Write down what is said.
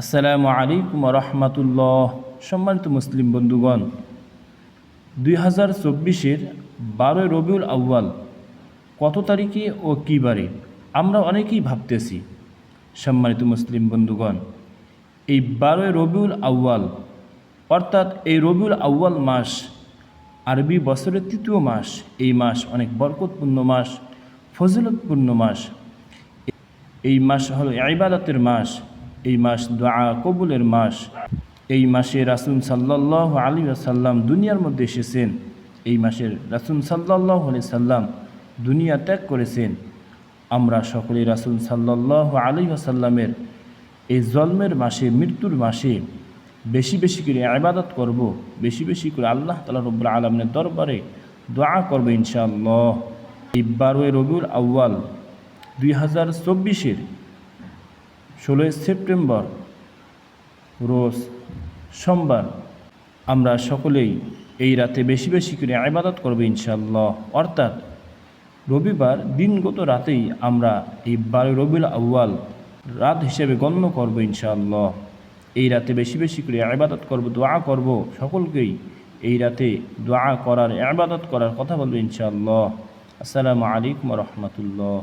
আসসালামু আলাইকুম রহমতুল্লাহ। সম্মানিত মুসলিম বন্ধুগণ, দুই হাজার চব্বিশের বারোই রবিউল আউ্য়াল কত তারিখে ও কী বারে আমরা অনেকেই ভাবতেছি, সম্মানিত মুসলিম বন্ধুগণ, এই বারোই রবিউল আউ্য়াল অর্থাৎ এই রবিউল আউ্য়াল মাস আরবি বছরের তৃতীয় মাস, এই মাস অনেক বরকতপূর্ণ মাস, ফজিলতপূর্ণ মাস। এই মাস হলো ইবাদতের মাস। এই মাস দোয়া কবুলের মাস। এই মাসে রাসুল সাল্লাহ আলী সাল্লাম দুনিয়ার মধ্যে এসেছেন। এই মাসের রাসুল সাল্লাহ আলি সাল্লাম দুনিয়া ত্যাগ করেছেন। আমরা সকলে রাসুল সাল্লাহ আলী সাল্লামের এই জন্মের মাসে, মৃত্যুর মাসে বেশি বেশি করে আবাদত করব, বেশি বেশি করে আল্লাহ তালা রব্বুল আলমের দরবারে দোয়া করব ইনশাআল্লাহ। এই বারোই রবিউল আউ্য়াল দুই হাজার চব্বিশের ষোলোই সেপ্টেম্বর, রোজ সোমবার আমরা সকলেই এই রাতে বেশি বেশি করে আবাদত করব ইনশাল্লাহ অর্থাৎ রবিবার দিনগত রাতেই আমরা এই বারো রবিউল আউ্য়াল রাত হিসেবে গণ্য করব ইনশাআল্লাহ। এই রাতে বেশি বেশি করে আবাদত করব, দোয়া করব, সকলকেই এই রাতে দোয়া করার আবাদত করার কথা বলব ইনশাআল্লাহ। আসসালামু আলাইকুম রহমতুল্লাহ।